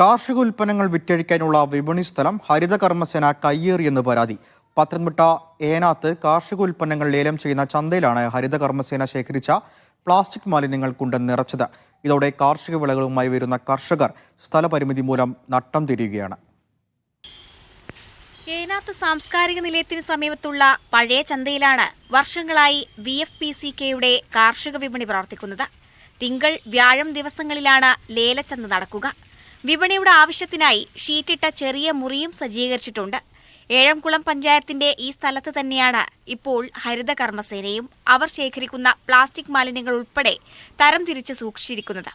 കാർഷിക ഉൽപ്പന്നങ്ങൾ വിറ്റഴിക്കാനുള്ള വിപണി സ്ഥലം ഹരിത കർമ്മസേന കയ്യേറിയെന്ന് പരാതി. പത്തനംതിട്ട ഏനാത്ത് കാർഷിക ഉൽപ്പന്നങ്ങൾ ലേലം ചെയ്യുന്ന ചന്തയിലാണ് ഹരിത കർമ്മസേന ശേഖരിച്ച പ്ലാസ്റ്റിക് മാലിന്യങ്ങൾ കൊണ്ട് നിറച്ചത്. ഇതോടെ കാർഷിക വിളകളുമായി വരുന്ന കർഷകർ സ്ഥലപരിമിതി മൂലം നട്ടം തിരിയുകയാണ്. ഏനാത്ത് സാംസ്കാരിക നിലയത്തിന് സമീപത്തുള്ള പഴയ ചന്തയിലാണ് വർഷങ്ങളായി വി എഫ് പി സി കെയുടെ കാർഷിക വിപണി പ്രവർത്തിക്കുന്നത്. തിങ്കൾ വ്യാഴം ദിവസങ്ങളിലാണ് ലേലച്ചന്ത നടക്കുക. വിപണിയുടെ ആവശ്യത്തിനായി ഷീറ്റിട്ട ചെറിയ മുറിയും സജ്ജീകരിച്ചിട്ടുണ്ട്. ഏഴംകുളം പഞ്ചായത്തിന്റെ ഈ സ്ഥലത്ത് തന്നെയാണ് ഇപ്പോൾ ഹരിത കർമ്മസേനയും അവർ ശേഖരിക്കുന്ന പ്ലാസ്റ്റിക് മാലിന്യങ്ങൾ ഉൾപ്പെടെ തരംതിരിച്ച് സൂക്ഷിച്ചിരിക്കുന്നത്.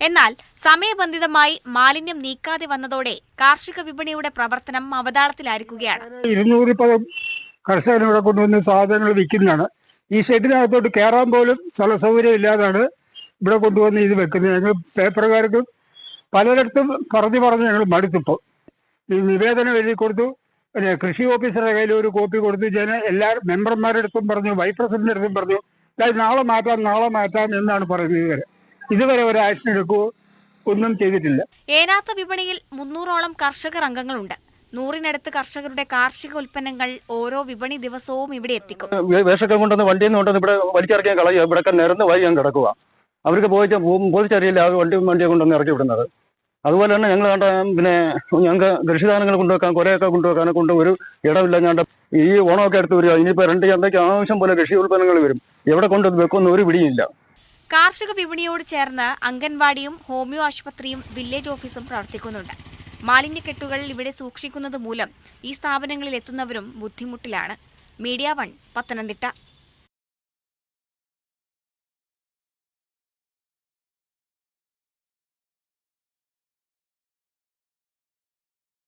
എന്നാൽ സമയബന്ധിതമായി മാലിന്യം നീക്കാതെ വന്നതോടെ കാർഷിക വിപണിയുടെ പ്രവർത്തനം അവതാളത്തിലായിരിക്കുകയാണ്. ഇരുന്നൂറ് കൊണ്ടുവന്ന് സാധനങ്ങൾ വിൽക്കുന്നതാണ്. ഈ ഷെഡിനകത്തോട്ട് കയറാൻ പോലും സ്ഥല സൗകര്യം ഇല്ലാതാണ് ഇവിടെ കൊണ്ടുവന്ന് ഇത് വെക്കുന്നത്. ഞങ്ങൾ പേപ്പറുകാർക്ക് പലയിടത്തും പറഞ്ഞു പറഞ്ഞ് ഞങ്ങൾ മടുത്തിപ്പോൾ ഈ നിവേദനം എഴുതി കൊടുത്തു. പിന്നെ കൃഷി ഓഫീസറുടെ കയ്യിൽ ഒരു കോപ്പി കൊടുത്തു. ജന എല്ലാ മെമ്പർമാരുടെ അടുത്തും പറഞ്ഞു. വൈസ് പ്രസിഡന്റിന്റെ അടുത്തും പറഞ്ഞു. "ദാ നാളെ മാറ്റാം നാളെ മാറ്റാം എന്നാണ് പറയുന്നത് ഇതുവരെ. ഇതുവരെ ഒരു ആക്ഷൻ എടുക്കുവോ ഒന്നും ചെയ്തിട്ടില്ല. ഏനാത്ത വിപണിയിൽ മുന്നൂറോളം കർഷകർ അംഗങ്ങളുണ്ട്. നൂറിനടുത്ത് കർഷകരുടെ കാർഷിക ഉൽപ്പന്നങ്ങൾ ഓരോ വിപണി ദിവസവും ഇവിടെ എത്തിക്കും. വേഷക്കം കൊണ്ടുവന്ന് വണ്ടിയിൽ നിന്ന് കൊണ്ടുവന്ന് ഇവിടെ വലിച്ചിറക്കിയാൽ കളയുക ഇവിടെ നിരന്ന് വൈകാൻ കിടക്കുക അവർക്ക് പോയിട്ട് പോതിച്ചറിയില്ല അവർ വണ്ടി വണ്ടിയെ കൊണ്ടുവന്ന് ഇറക്കി വിടുന്നത്. അതുപോലെ തന്നെ ഞങ്ങൾ കണ്ട പിന്നെ ഞങ്ങൾക്ക് കൃഷിധാനങ്ങൾ കൊണ്ടുവെക്കാൻ കുറേയൊക്കെ കൊണ്ടുവെക്കാനെ കൊണ്ട് ഒരു ഇടമില്ല ഞങ്ങളുടെ ഈ ഓണമൊക്കെ എടുത്ത് വരിക. ഇനിയിപ്പോൾ രണ്ട് ചന്തയ്ക്ക് ആവശ്യം പോലെ കൃഷി ഉൽപ്പന്നങ്ങൾ വരും. എവിടെ കൊണ്ട് വെക്കുന്ന ഒരു പിടിയില്ല. കാർഷിക വിപണിയോട് ചേർന്ന് അംഗൻവാടിയും ഹോമിയോ ആശുപത്രിയും വില്ലേജ് ഓഫീസും പ്രവർത്തിക്കുന്നുണ്ട്. മാലിന്യക്കെട്ടുകൾ ഇവിടെ സൂക്ഷിക്കുന്നത് മൂലം ഈ സ്ഥാപനങ്ങളിൽ എത്തുന്നവരും ബുദ്ധിമുട്ടിലാണ്. Media one Pathanamthitta.